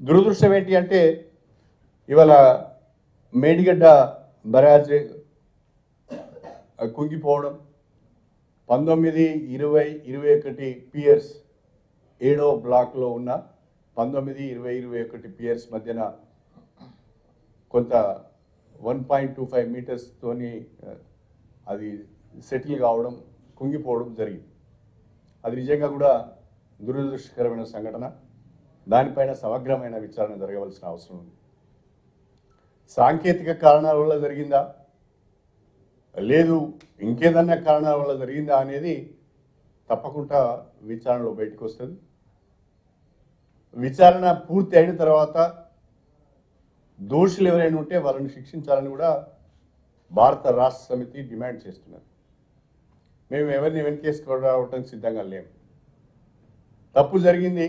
దురదృష్టం ఏంటి అంటే ఇవాళ మేడిగడ్డ బరాజ్ కుంగిపోవడం పంతొమ్మిది ఇరవై ఇరవై ఒకటి పియర్స్ ఏడో బ్లాక్లో ఉన్న పంతొమ్మిది ఇరవై ఇరవై ఒకటి పియర్స్ మధ్యన కొంత వన్ పాయింట్ టూ ఫైవ్ మీటర్స్తోని అది సెటిల్ కావడం కుంగిపోవడం జరిగింది. అది నిజంగా కూడా దురదృష్టకరమైన సంఘటన. దానిపైన సమగ్రమైన విచారణ జరగవలసిన అవసరం ఉంది. సాంకేతిక కారణాల వల్ల జరిగిందా? లేదు ఇంకేదన్నా కారణాల వల్ల జరిగిందా అనేది తప్పకుండా విచారణలో బయటకు వస్తుంది. విచారణ పూర్తి అయిన తర్వాత దోషులు ఎవరైనా ఉంటే వాళ్ళని శిక్షించాలని కూడా భారత రాష్ట్ర సమితి డిమాండ్ చేస్తున్నారు మేము ఎవరిని వెనకేసుకోవడానికి సిద్ధంగా లేము. తప్పు జరిగింది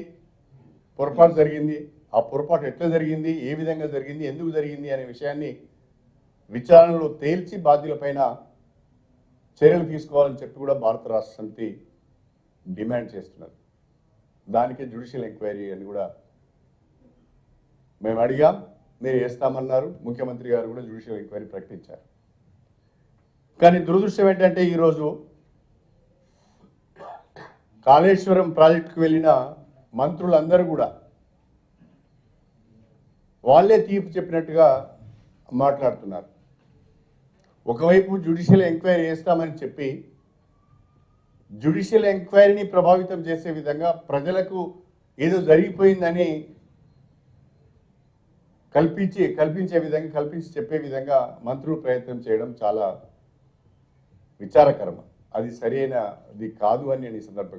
పొరపాటు జరిగింది. ఆ పొరపాటు ఎట్లా జరిగింది? ఏ విధంగా జరిగింది? ఎందుకు జరిగింది? అనే విషయాన్ని విచారణలో తేల్చి బాధ్యులపైన చర్యలు తీసుకోవాలని చెప్పి కూడా భారత రాష్ట్ర సమితి డిమాండ్ చేస్తున్నారు దానికి జ్యుడిషియల్ ఎంక్వైరీ అని కూడా మేము అడిగాం. మీరు వేస్తామన్నారు. ముఖ్యమంత్రి గారు కూడా జ్యుడిషియల్ ఎంక్వైరీ ప్రకటించారు. కానీ దురదృష్టం ఏంటంటే ఈరోజు కాళేశ్వరం ప్రాజెక్టుకు వెళ్ళిన మంత్రులందరూ కూడా వాళ్ళే తీర్పు చెప్పినట్టుగా మాట్లాడుతున్నారు. ఒకవైపు జ్యుడిషియల్ ఎంక్వైరీ చేస్తామని చెప్పి జ్యుడిషియల్ ఎంక్వైరీని ప్రభావితం చేసే విధంగా ప్రజలకు ఏదో జరిగిపోయిందని కల్పించి కల్పించే విధంగా కల్పించి చెప్పే విధంగా మంత్రులు ప్రయత్నం చేయడం చాలా విచారకరం. అది సరైనది కాదు అని నేను ఈ సందర్భంగా